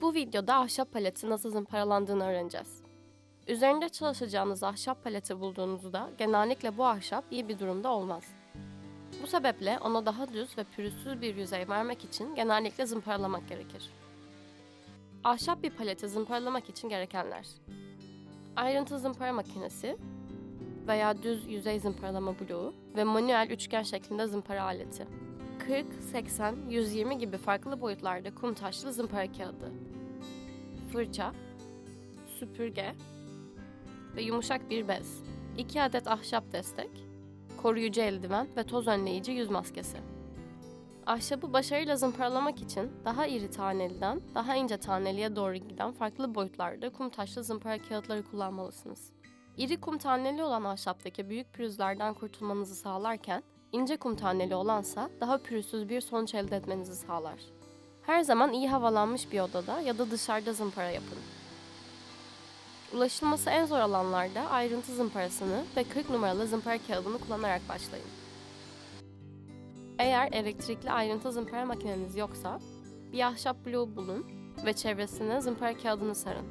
Bu videoda ahşap paleti nasıl zımparalandığını öğreneceğiz. Üzerinde çalışacağınız ahşap paleti bulduğunuzda genellikle bu ahşap iyi bir durumda olmaz. Bu sebeple ona daha düz ve pürüzsüz bir yüzey vermek için genellikle zımparalamak gerekir. Ahşap bir paleti zımparalamak için gerekenler Ayrıntı zımpara makinesi veya düz yüzey zımparalama bloğu ve manuel üçgen şeklinde zımpara aleti. 40, 80, 120 gibi farklı boyutlarda kum taşlı zımpara kağıdı. Fırça, süpürge ve yumuşak bir bez. 2 adet ahşap destek, koruyucu eldiven ve toz önleyici yüz maskesi. Ahşabı başarıyla zımparalamak için daha iri taneliden daha ince taneliye doğru giden farklı boyutlarda kum taşlı zımpara kağıtları kullanmalısınız. İri kum taneli olan ahşaptaki büyük pürüzlerden kurtulmanızı sağlarken, ince kum taneli olansa daha pürüzsüz bir sonuç elde etmenizi sağlar. Her zaman iyi havalanmış bir odada ya da dışarıda zımpara yapın. Ulaşılması en zor alanlarda ayrıntı zımparasını ve 40 numaralı zımpara kağıdını kullanarak başlayın. Eğer elektrikli ayrıntı zımpara makineniz yoksa, bir ahşap bloğu bulun ve çevresine zımpara kağıdını sarın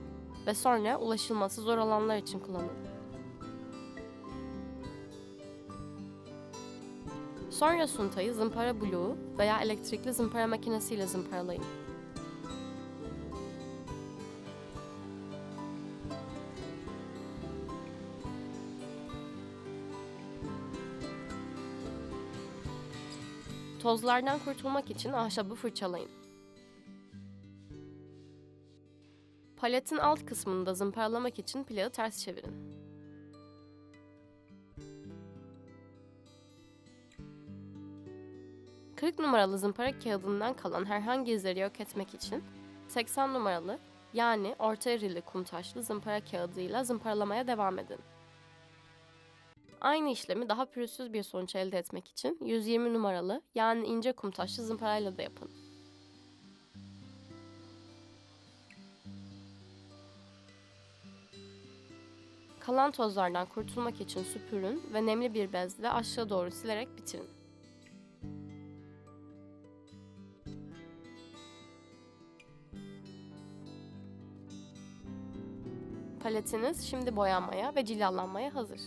ve sonra ulaşılması zor alanlar için kullanın. Sonra suntayı zımpara bloğu veya elektrikli zımpara makinesiyle zımparalayın. Tozlardan kurtulmak için ahşabı fırçalayın. Paletin alt kısmını da zımparalamak için plağı ters çevirin. Kırk numaralı zımpara kağıdından kalan herhangi izleri yok etmek için 80 numaralı yani orta eğrili kum taşlı zımpara kağıdıyla zımparalamaya devam edin. Aynı işlemi daha pürüzsüz bir sonuç elde etmek için 120 numaralı yani ince kum taşlı zımparayla da yapın. Kalan tozlardan kurtulmak için süpürün ve nemli bir bezle aşağı doğru silerek bitirin. Paletiniz şimdi boyanmaya ve cilalanmaya hazır.